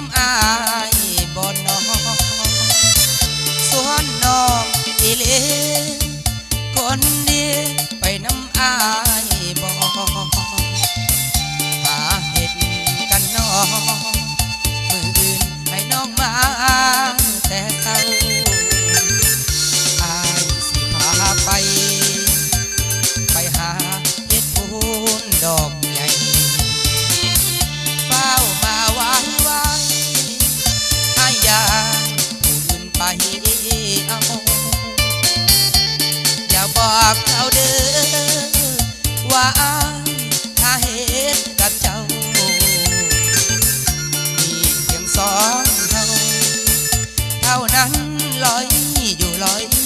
น้ำอายบ่น้องสวนน้องอีเล่คนเดียไปน้ำอาย ว่าเหตุกับเจ้า มีเพียงสองเท่า เท่านั้นลอยอยู่ลอย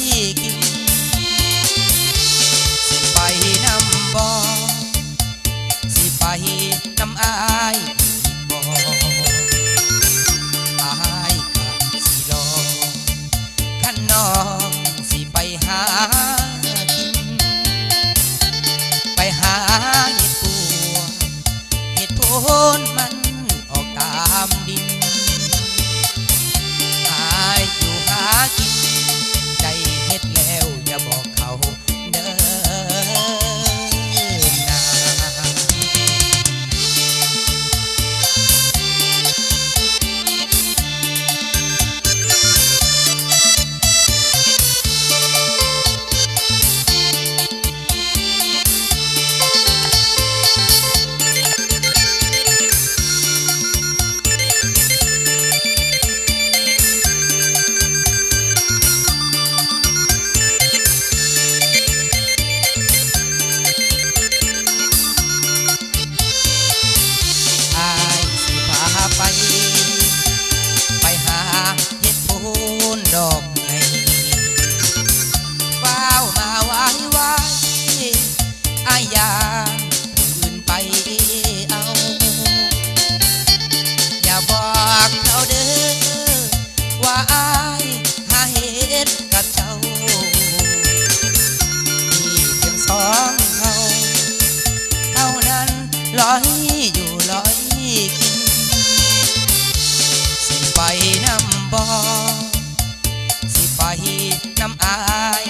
อยอยู่ลอยกินสิไปน้ำบ่อสิไปน้ำอาย